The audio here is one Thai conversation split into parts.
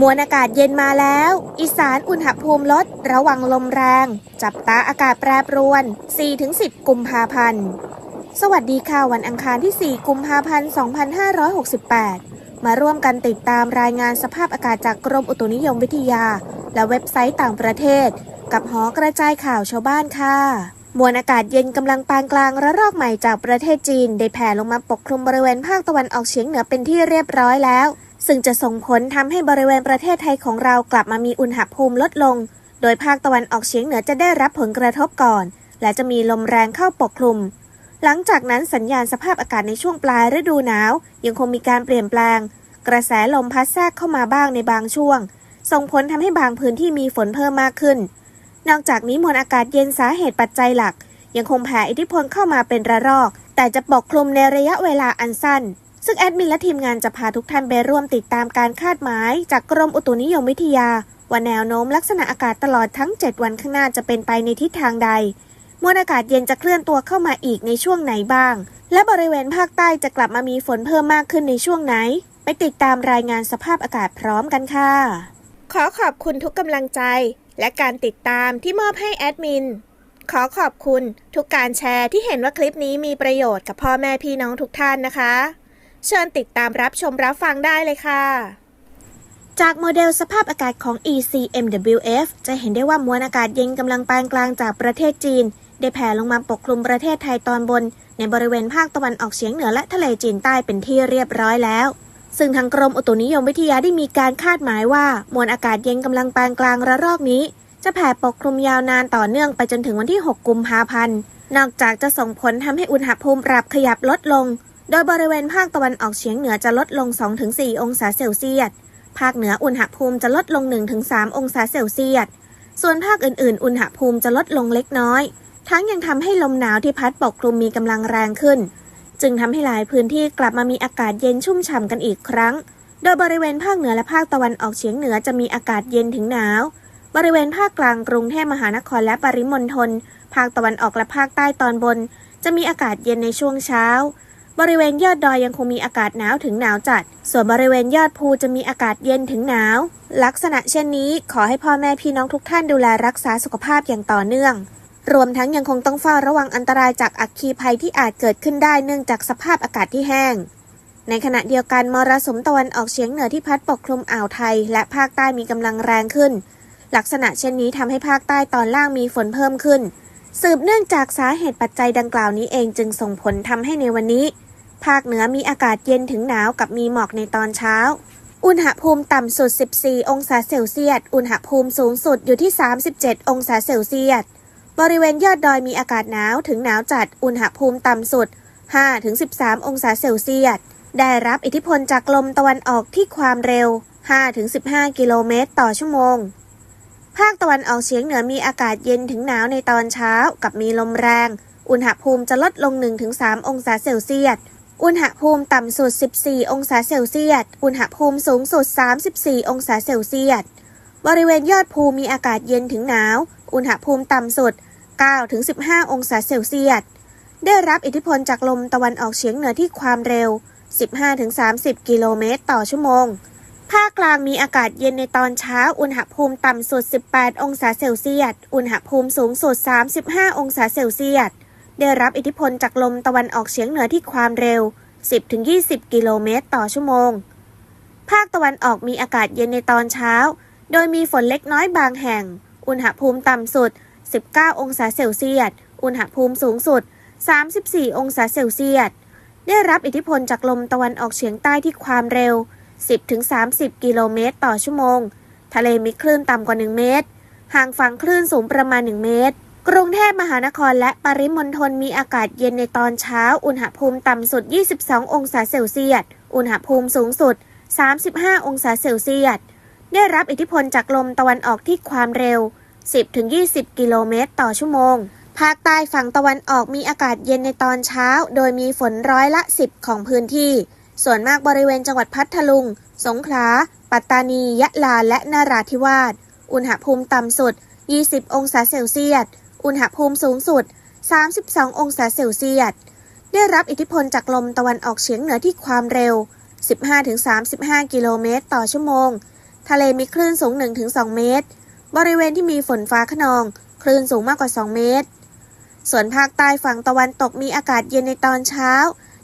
มวลอากาศเย็นมาแล้ว อีสานอุณหภูมิลด ระวังลมแรง จับตาอากาศแปรปรวน 4-10 กุมภาพันธ์ สวัสดีค่ะวันอังคารที่ 4 กุมภาพันธ์ 2568 มาร่วมกันติดตามรายงานสภาพอากาศจากกรมอุตุนิยมวิทยา และเว็บไซต์ต่างประเทศ กับหอกระจายข่าวชาวบ้านค่ะมวลอากาศเย็นกำลังปานกลางระลอกใหม่จากประเทศจีน ได้แผ่ลงมาปกคลุมบริเวณภาคตะวันออกเฉียงเหนือเป็นที่เรียบร้อยแล้ว ซึ่งจะส่งผลทำให้บริเวณประเทศไทยของเรากลับมามีอุณหภูมิลดลง โดยภาคตะวันออกเฉียงเหนือจะได้รับผลกระทบก่อน และจะมีลมแรงเข้าปกคลุม หลังจากนั้นสัญญาณสภาพอากาศในช่วงปลายฤดูหนาว ยังคงมีการเปลี่ยนแปลง กระแสลมพัดแทรกเข้ามาบ้างในบางช่วง ส่งผลทำให้บางพื้นที่มีฝนเพิ่มมากขึ้น นอกจากนี้มวลอากาศเย็นสาเหตุปัจจัยหลัก ยังคงแผ่อิทธิพลเข้ามาเป็นระลอก แต่จะปกคลุมในระยะเวลาอันสั้น ซึ่งแอดมินและทีมงานจะพาทุกท่านไปร่วมติดตามการคาดหมาย จากกรมอุตุนิยมวิทยา ว่าแนวโน้มลักษณะอากาศตลอดทั้ง 7 วันข้างหน้าจะเป็นไปในทิศทางใด มวลอากาศเย็นจะเคลื่อนตัวเข้ามาอีกในช่วงไหนบ้าง และบริเวณภาคใต้จะกลับมามีฝนเพิ่มมากขึ้นในช่วงไหน ไปติดตามรายงานสภาพอากาศพร้อมกันค่ะ ขอขอบคุณทุกกำลังใจ และการติดตามที่มอบให้แอดมินขอขอบคุณทุกการแชร์ที่เห็นว่าคลิปนี้มีประโยชน์กับพ่อแม่พี่น้องทุกท่านนะคะ เชิญติดตามรับชมรับฟังได้เลยค่ะ จากโมเดลสภาพอากาศของ ECMWF จะเห็นได้ว่ามวลอากาศเย็นกำลังปานกลางจากประเทศจีน ได้แผ่ลงมาปกคลุมประเทศไทยตอนบน ในบริเวณภาคตะวันออกเฉียงเหนือและทะเลจีนใต้เป็นที่เรียบร้อยแล้วซึ่งทางกรมอุตุนิยมวิทยาได้มีการคาดหมายว่ามวลอากาศเย็นกำลังปานกลางระลอกนี้ จะแผ่ปกคลุมยาวนานต่อเนื่องไปจนถึงวันที่ 6 กุมภาพันธ์ นอกจากจะส่งผลทำให้อุณหภูมิปรับขยับลดลง โดยบริเวณภาคตะวันออกเฉียงเหนือจะลดลง 2-4 องศาเซลเซียส ภาคเหนืออุณหภูมิจะลดลง 1-3 องศาเซลเซียส ส่วนภาคอื่น ๆ อุณหภูมิจะลดลงเล็กน้อย ทั้งยังทำให้ลมหนาวที่พัดปกคลุมมีกำลังแรงขึ้น จึงทำให้หลายพื้นที่กลับมามีอากาศเย็นชุ่มฉ่ำกันอีกครั้ง โดยบริเวณภาคเหนือและภาคตะวันออกเฉียงเหนือจะมีอากาศเย็นถึงหนาว บริเวณภาคกลางกรุงเทพมหานครและปริมณฑล ภาคตะวันออกและภาคใต้ตอนบน จะมีอากาศเย็นในช่วงเช้า บริเวณยอดดอยยังคงมีอากาศหนาวถึงหนาวจัด ส่วนบริเวณยอดภูจะมีอากาศเย็นถึงหนาว ลักษณะเช่นนี้ขอให้พ่อแม่พี่น้องทุกท่านดูแลรักษาสุขภาพอย่างต่อเนื่อง รวมทั้งยังคงต้องเฝ้าระวังอันตรายจากอัคคีภัยที่อาจเกิดขึ้นได้เนื่องจากสภาพอากาศที่แห้ง ในขณะเดียวกันมรสุมตะวันออกเฉียงเหนือที่พัดปกคลุมอ่าวไทย และภาคใต้มีกำลังแรงขึ้น ลักษณะเช่นนี้ทำให้ภาคใต้ตอนล่างมีฝนเพิ่มขึ้นสืบเนื่องจากสาเหตุปัจจัยดังกล่าวนี้เองจึงส่งผลทำให้ในวันนี้ ภาคเหนือมีอากาศเย็นถึงหนาวกับมีหมอกในตอนเช้า อุณหภูมิต่ำสุด 14 องศาเซลเซียส อุณหภูมิสูงสุดอยู่ที่ 37 องศาเซลเซียส บริเวณยอดดอยมีอากาศหนาวถึงหนาวจัด อุณหภูมิต่ำสุด 5-13 องศาเซลเซียส ได้รับอิทธิพลจากลมตะวันออกที่ความเร็ว 5-15 กิโลเมตรต่อชั่วโมงภาคตะวันออกเฉียงเหนือมีอากาศเย็นถึงหนาวในตอนเช้า กับมีลมแรง อุณหภูมิจะลดลง 1-3 องศาเซลเซียส อุณหภูมิต่ำสุด 14 องศาเซลเซียส อุณหภูมิสูงสุด 34 องศาเซลเซียส บริเวณยอดภูมีอากาศเย็นถึงหนาว อุณหภูมิต่ำสุด 9-15 องศาเซลเซียส ได้รับอิทธิพลจากลมตะวันออกเฉียงเหนือที่ความเร็ว 15-30 กิโลเมตรต่อชั่วโมง ภาคกลางมีอากาศเย็นในตอนเช้า อุณหภูมิต่ำสุด 18 องศาเซลเซียส อุณหภูมิสูงสุด 35 องศาเซลเซียส ได้รับอิทธิพลจากลมตะวันออกเฉียงเหนือที่ความเร็ว 10-20 กิโลเมตรต่อชั่วโมง ภาคตะวันออกมีอากาศเย็นในตอนเช้า โดยมีฝนเล็กน้อยบางแห่ง อุณหภูมิต่ำสุด 19 องศาเซลเซียส อุณหภูมิสูงสุด 34 องศาเซลเซียส ได้รับอิทธิพลจากลมตะวันออกเฉียงใต้ที่ความเร็ว 10-30 กิโลเมตรต่อชั่วโมง ทะเลมีคลื่นต่ำกว่า 1 เมตร ห่างฝั่งคลื่นสูงประมาณ 1 เมตร กรุงเทพมหานครและปริมณฑลมีอากาศเย็นในตอนเช้า อุณหภูมิต่ำสุด 22 องศาเซลเซียส อุณหภูมิสูงสุด 35 องศาเซลเซียส ได้รับอิทธิพลจากลมตะวันออกที่ความเร็ว 10-20 กิโลเมตรต่อชั่วโมง ภาคใต้ฝั่งตะวันออกมีอากาศเย็นในตอนเช้า โดยมีฝนร้อยละ 10 ของพื้นที่ ส่วนมากบริเวณจังหวัดพัทลุง สงขลา ปัตตานี ยะลา และนาราธิวาส อุณหภูมิต่ำสุด 20 องศาเซลเซียส อุณหภูมิสูงสุด 32 องศาเซลเซียส ได้รับอิทธิพลจากลมตะวันออกเฉียงเหนือที่ความเร็ว 15-35 กิโลเมตรต่อชั่วโมง ทะเลมีคลื่นสูง 1-2 เมตร บริเวณที่มีฝนฟ้าขนอง คลื่นสูงมากกว่า 2 เมตร ส่วนภาคใต้ฝั่งตะวันตกมีอากาศเย็นในตอนเช้า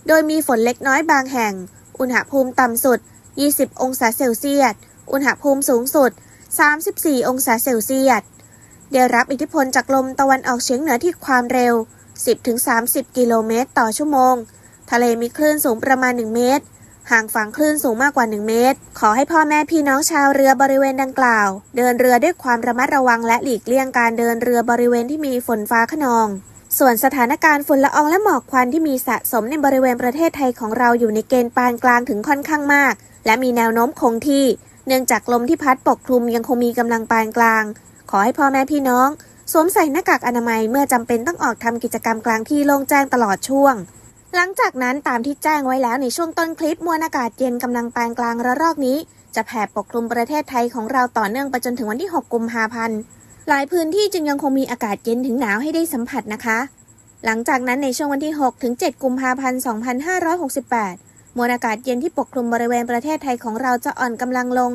โดยมีฝนเล็กน้อยบางแห่ง อุณหภูมิต่ำสุด 20 องศาเซลเซียส อุณหภูมิสูงสุด 34 องศาเซลเซียส ได้รับอิทธิพลจากลมตะวันออกเฉียงเหนือที่ความเร็ว 10-30 กิโลเมตร ต่อชั่วโมง ทะเลมีคลื่นสูงประมาณ 1 เมตร ห่างฝั่งคลื่นสูงมากกว่า 1 เมตร ขอให้พ่อแม่พี่น้องชาวเรือบริเวณดังกล่าว เดินเรือด้วยความระมัดระวังและหลีกเลี่ยงการเดินเรือบริเวณที่มีฝนฟ้าขนอง ส่วนสถานการณ์ฝุ่นละอองและหมอกควันที่มีสะสมในบริเวณประเทศไทยของเราอยู่ในเกณฑ์ปานกลางถึงค่อนข้างมาก และมีแนวโน้มคงที่ เนื่องจากลมที่พัดปกคลุมยังคงมีกำลังปานกลาง ขอให้พ่อแม่พี่น้อง สวมใส่หน้ากากอนามัยเมื่อจำเป็นต้องออกทำกิจกรรมกลางที่โล่งแจ้งตลอดช่วง หลังจากนั้นตามที่แจ้งไว้แล้วในช่วงต้นคลิปมวลอากาศเย็นกำลังปานกลางระลอกนี้ จะแผ่ปกคลุมประเทศไทยของเราต่อเนื่องไปจนถึงวันที่ 6 กุมภาพันธ์หลายพื้นที่จึงยังคงมีอากาศเย็นถึงหนาวให้ได้สัมผัสนะคะ หลังจากนั้นในช่วงวันที่ 6 ถึง 7 กุมภาพันธ์ 2568 มวลอากาศเย็นที่ปกคลุมบริเวณประเทศไทยของเราจะอ่อนกำลังลง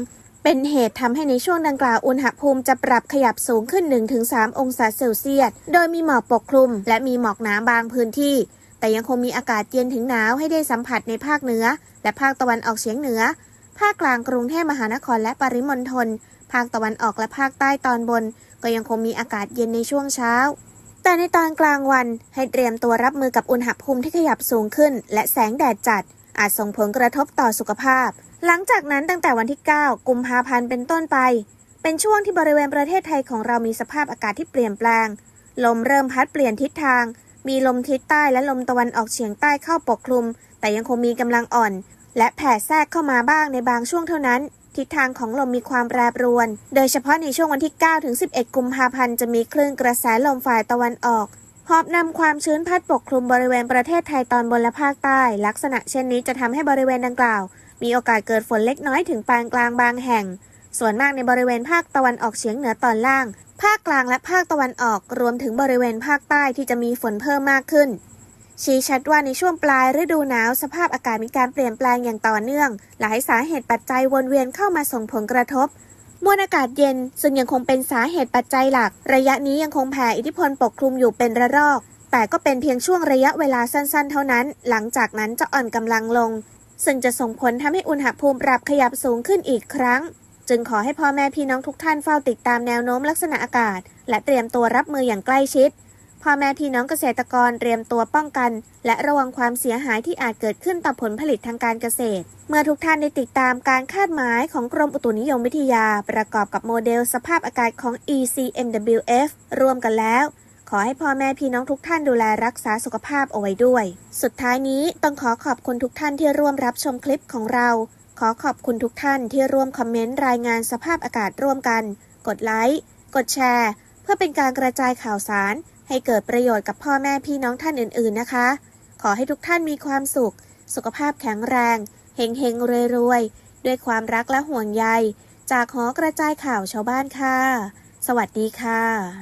เป็นเหตุทำให้ในช่วงดังกล่าวอุณหภูมิจะปรับขยับสูงขึ้น 1-3 องศาเซลเซียส โดยมีหมอกปกคลุม และมีหมอกหนาบางพื้นที่ แต่ยังคงมีอากาศเย็นถึงหนาวให้ได้สัมผัสในภาคเหนือ และภาคตะวันออกเฉียงเหนือ ภาคกลางกรุงเทพมหานครและปริมณฑล ภาคตะวันออกและภาคใต้ตอนบน ก็ยังคงมีอากาศเย็นในช่วงเช้าแต่ในตอนกลางวันให้เตรียมตัวรับมือกับอุณหภูมิที่ขยับสูงขึ้น และแสงแดดจัด อาจส่งผลกระทบต่อสุขภาพ หลังจากนั้นตั้งแต่วันที่ 9 กุมภาพันธ์เป็นต้นไป เป็นช่วงที่บริเวณประเทศไทยของเรามีสภาพอากาศที่เปลี่ยนแปลง ลมเริ่มพัดเปลี่ยนทิศทาง มีลมทิศใต้และลมตะวันออกเฉียงใต้เข้าปกคลุม แต่ยังคงมีกำลังอ่อน และแผ่แทรกเข้ามาบ้างในบางช่วงเท่านั้น ทิศทางของลมมีความแปรปรวน โดยเฉพาะในช่วงวันที่ 9 ถึง 11 กุมภาพันธ์จะมีคลื่นกระแสลมฝ่ายตะวันออก หอบนำความชื้นพัดปกคลุมบริเวณประเทศไทยตอนบนและภาคใต้ ลักษณะเช่นนี้จะทำให้บริเวณดังกล่าว มีโอกาสเกิดฝนเล็กน้อยถึงปานกลางบางแห่ง ส่วนมากในบริเวณภาคตะวันออกเฉียงเหนือตอนล่าง ภาคกลางและภาคตะวันออกรวมถึงบริเวณภาคใต้ที่จะมีฝนเพิ่มมากขึ้น ชี้ชัดว่าในช่วงปลายฤดูหนาวสภาพอากาศมีการเปลี่ยนแปลงอย่างต่อเนื่อง หลายสาเหตุปัจจัยวนเวียนเข้ามาส่งผลกระทบ มวลอากาศเย็น ซึ่งยังคงเป็นสาเหตุปัจจัยหลัก ระยะนี้ยังคงแผ่อิทธิพลปกคลุมอยู่เป็นระลอก แต่ก็เป็นเพียงช่วงระยะเวลาสั้นๆ เท่านั้น หลังจากนั้นจะอ่อนกำลังลง ซึ่งจะส่งผลทำให้อุณหภูมิปรับขยับสูงขึ้นอีกครั้ง จึงขอให้พ่อแม่พี่น้องทุกท่านเฝ้าติดตามแนวโน้มลักษณะอากาศ และเตรียมตัวรับมืออย่างใกล้ชิด พ่อแม่พี่น้องเกษตรกรเตรียมตัวป้องกัน และระวังความเสียหายที่อาจเกิดขึ้นต่อผลผลิตทางการเกษตร เมื่อทุกท่านได้ติดตามการคาดหมายของกรมอุตุนิยมวิทยา ประกอบกับโมเดลสภาพอากาศของ ECMWF รวมกันแล้ว ขอให้พ่อแม่พี่น้องทุกท่านดูแลรักษาสุขภาพเอาไว้ด้วย สุดท้ายนี้ต้องขอขอบคุณทุกท่านที่ร่วมรับชมคลิปของเรา ขอขอบคุณทุกท่านที่ร่วมคอมเมนต์รายงานสภาพอากาศร่วมกัน กดไลค์กดแชร์ เพื่อเป็นการกระจายข่าวสาร ให้เกิดประโยชน์กับพ่อแม่พี่น้องท่านอื่นๆนะคะ ขอให้ทุกท่านมีความสุข สุขภาพแข็งแรงเฮงเฮงรวยรวยๆด้วยความรักและห่วงใย จากหอกระจายข่าวชาวบ้านค่ะ สวัสดีค่ะ